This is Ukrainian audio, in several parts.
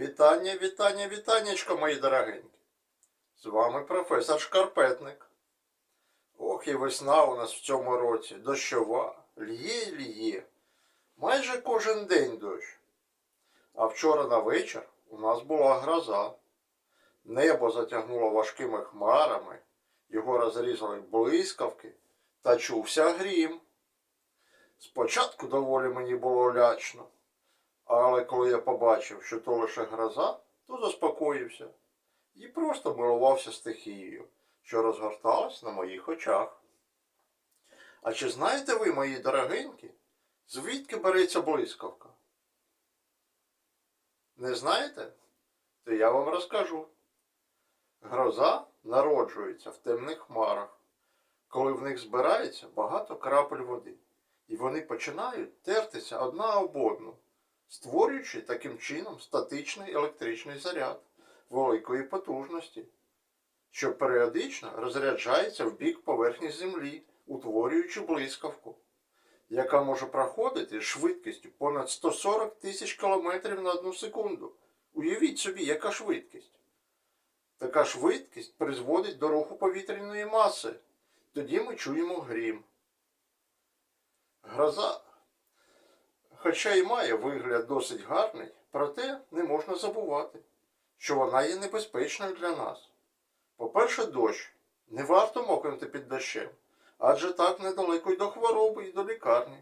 Вітання, вітання, вітаннячко, мої дорогенькі. З вами професор Шкарпетник. Ох, і весна у нас в цьому році дощова, лє й лє. Майже кожен день дощ. А вчора на вечір у нас була гроза. Небо затягнуло важкими хмарами, його розрізали блискавки та чувся грім. Спочатку доволі мені було лячно. Але коли я побачив, що то лише гроза, то заспокоївся і просто милувався стихією, що розгорталась на моїх очах. А чи знаєте ви, мої дорогенькі, звідки береться блискавка? Не знаєте? То я вам розкажу. Гроза народжується в темних хмарах, коли в них збирається багато крапель води, і вони починають тертися одна об одну створюючи таким чином статичний електричний заряд великої потужності, що періодично розряджається в бік поверхні Землі, утворюючи блискавку, яка може проходити з швидкістю понад 140 тисяч кілометрів на одну секунду. Уявіть собі, яка швидкість. Така швидкість призводить до руху повітряної маси. Тоді ми чуємо грім. Гроза Хоча й має вигляд досить гарний, проте не можна забувати, що вона є небезпечною для нас. По-перше, дощ. Не варто мокнути під дощем, адже так недалеко й до хвороби і до лікарні.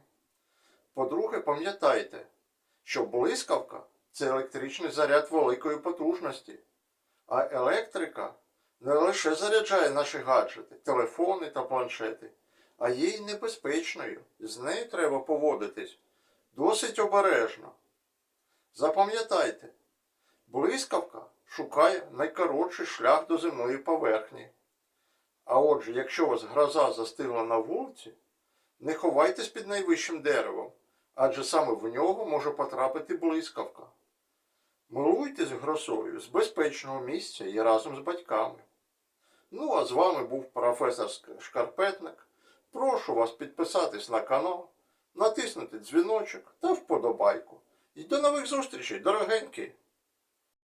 По-друге, пам'ятайте, що блискавка це електричний заряд великої потужності, а електрика не лише заряджає наші гаджети, телефони та планшети, а є й небезпечною. З нею треба поводитись досить обережно. Запам'ятайте, блискавка шукає найкоротший шлях до земної поверхні. А отже, якщо у вас гроза застигла на вулиці, не ховайтесь під найвищим деревом, адже саме в нього може потрапити блискавка. Милуйтесь грозою з безпечного місця і разом з батьками. Ну, а з вами був професор Шкарпетник. Прошу вас підписатись на канал натиснути дзвіночок та вподобайку. І до нових зустрічей, дорогенькі!